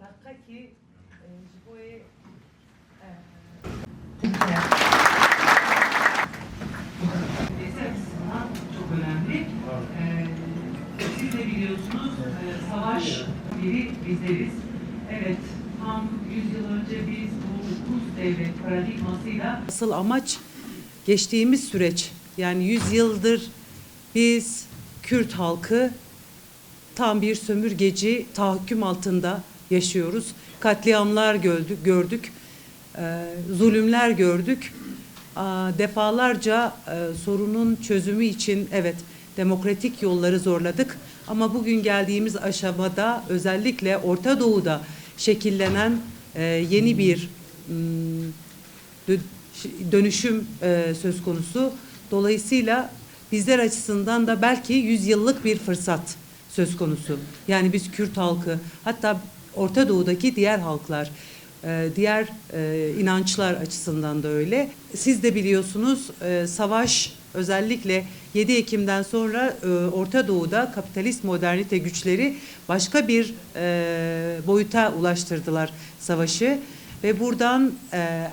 dakika ki e, Destek açısından çok önemli. Ee, siz de biliyorsunuz e, savaş biri bizleriz. Evet, tam 100 yıl önce biz bu Rus devlet paradigmasıyla Asıl amaç geçtiğimiz süreç yani 100 yıldır biz Kürt halkı tam bir sömürgeci tahakküm altında yaşıyoruz. Katliamlar gördük, gördük e, zulümler gördük. Defalarca e, sorunun çözümü için evet demokratik yolları zorladık. Ama bugün geldiğimiz aşamada özellikle Orta Doğu'da şekillenen e, yeni bir dö- dönüşüm söz konusu. Dolayısıyla bizler açısından da belki yüzyıllık bir fırsat söz konusu. Yani biz Kürt halkı hatta Orta Doğu'daki diğer halklar, e, diğer e, inançlar açısından da öyle. Siz de biliyorsunuz e, savaş özellikle 7 Ekim'den sonra Orta Doğu'da kapitalist modernite güçleri başka bir boyuta ulaştırdılar savaşı ve buradan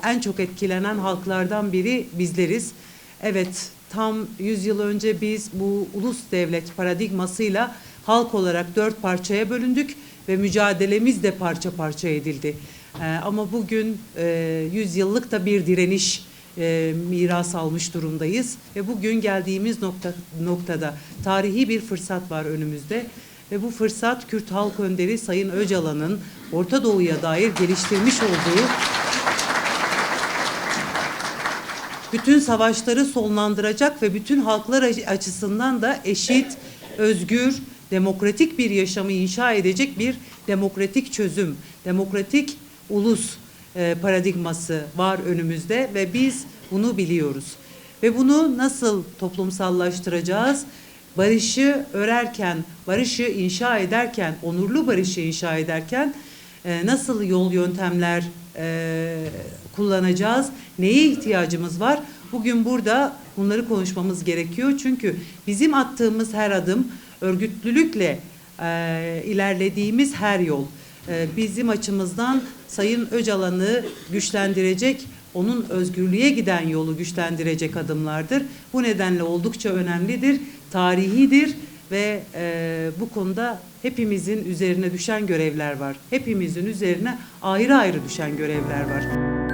en çok etkilenen halklardan biri bizleriz. Evet, tam 100 yıl önce biz bu ulus devlet paradigmasıyla halk olarak dört parçaya bölündük ve mücadelemiz de parça parça edildi. E, ama bugün e, 100 yıllık da bir direniş e, miras almış durumdayız ve bugün geldiğimiz nokta, noktada tarihi bir fırsat var önümüzde. Ve bu fırsat Kürt Halk Önderi Sayın Öcalan'ın Orta Doğu'ya dair geliştirmiş olduğu bütün savaşları sonlandıracak ve bütün halklar açısından da eşit, özgür, demokratik bir yaşamı inşa edecek bir demokratik çözüm, demokratik ulus e, paradigması var önümüzde ve biz bunu biliyoruz. Ve bunu nasıl toplumsallaştıracağız? Barışı örerken, barışı inşa ederken, onurlu barışı inşa ederken e, nasıl yol yöntemler e, kullanacağız? Neye ihtiyacımız var? Bugün burada bunları konuşmamız gerekiyor. Çünkü bizim attığımız her adım örgütlülükle e, ilerlediğimiz her yol e, bizim açımızdan Sayın Öcalan'ı güçlendirecek, onun özgürlüğe giden yolu güçlendirecek adımlardır. Bu nedenle oldukça önemlidir, tarihidir ve e, bu konuda hepimizin üzerine düşen görevler var. Hepimizin üzerine ayrı ayrı düşen görevler var.